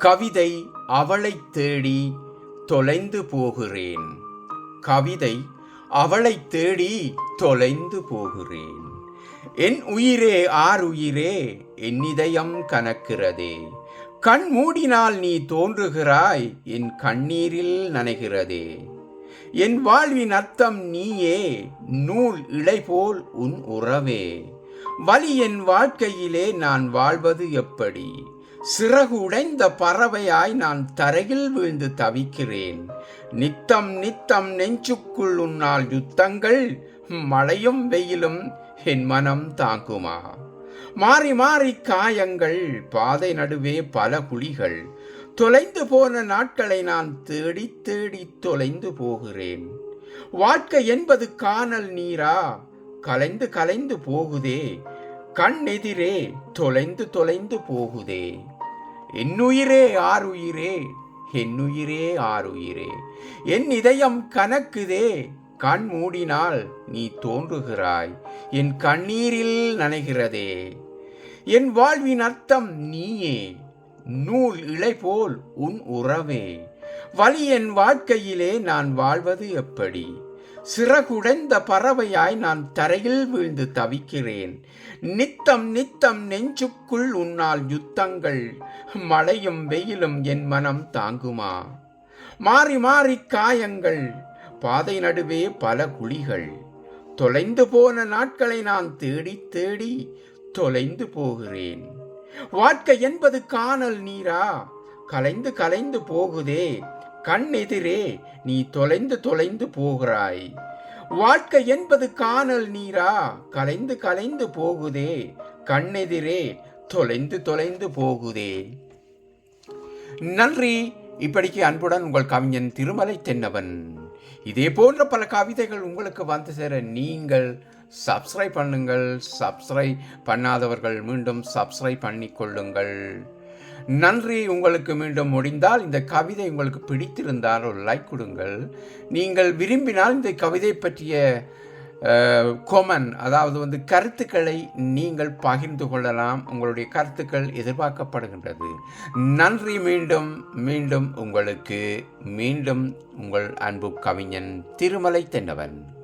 கவிதை அவளைத் தேடி தொலைந்து போகிறேன். கவிதை அவளைத் தேடி தொலைந்து போகிறேன். என் உயிரே ஆர் உயிரே என் இதயம் கனக்கிறதே. கண் மூடினால் நீ தோன்றுகிறாய் என் கண்ணீரில் நனைகிறதே. என் வாழ்வின் அர்த்தம் நீயே நூல் இளை போல் உன் உறவே. வலி என் வாழ்க்கையிலே நான் வாழ்வது எப்படி? சிறகு உடைந்த பறவையாய் நான் தரையில் வீழ்ந்து தவிக்கிறேன். நித்தம் நித்தம் நெஞ்சுக்குள் உன்னால் யுத்தங்கள் மழையும் வெயிலும் என் மனம் தாங்குமா? மாறி மாறி காயங்கள் பாதை நடுவே பல குழிகள் தொலைந்து போன நாட்களை நான் தேடி தேடி தொலைந்து போகிறேன். வாழ்க்கை என்பது காணல் நீரா? கலைந்து கலைந்து போகுதே கண் எதிரே தொலைந்து தொலைந்து போகுதே. என்னுயிரே ஆறுயிரே என்னுயிரே ஆறுயிரே என் இதயம் கனக்குதே கண் மூடினால் நீ தோன்றுகிறாய். என் கண்ணீரில் நனைகிறதே. என் வாழ்வின் அர்த்தம் நீயே நூல் இழை போல் உன் உறவே. வழி என் வாழ்க்கையிலே நான் வாழ்வது எப்படி? சிறகுடைந்த பறவையாய் நான் தரையில் வீழ்ந்து தவிக்கிறேன். நித்தம் நித்தம் நெஞ்சுக்குள் உன்னால் யுத்தங்கள் மழையும் வெயிலும் என் மனம் தாங்குமா? மாறி மாறி காயங்கள் பாதை நடுவே பல குழிகள். தொலைந்து போன நாட்களை நான் தேடி தேடி தொலைந்து போகிறேன். வாழ்க்கை என்பது காணல் நீரா? கலைந்து கலைந்து போகுதே. கண் எதிரே நீ தொலைந்து தொலைந்து போகிறாய். வாழ்க்கை என்பது காணல் நீரா கலைந்து கலைந்து போகுதே. கண்ணெதிரே தொலைந்து தொலைந்து போகுதே. நன்றி. இப்படிக்கு அன்புடன் உங்கள் கவிஞன் திருமலை தென்னவன். இதே போன்ற பல கவிதைகள் உங்களுக்கு வந்து சேர நீங்கள் சப்ஸ்கிரைப் பண்ணுங்கள். சப்ஸ்கிரைப் பண்ணாதவர்கள் மீண்டும் சப்ஸ்கிரைப் பண்ணிக்கொள்ளுங்கள் நன்றி உங்களுக்கு மீண்டும் முடிந்தால் இந்த கவிதை உங்களுக்கு பிடித்திருந்தால் ஒரு லைக் கொடுங்கள். நீங்கள் விரும்பினால் இந்த கவிதை பற்றிய கொமன் அதாவது வந்து கருத்துக்களை நீங்கள் பகிர்ந்து கொள்ளலாம். உங்களுடைய கருத்துக்கள் எதிர்பார்க்கப்படுகின்றது. நன்றி மீண்டும் மீண்டும் உங்களுக்கு மீண்டும் உங்கள் அன்பு கவிஞன் திருமலை தென்னவன்.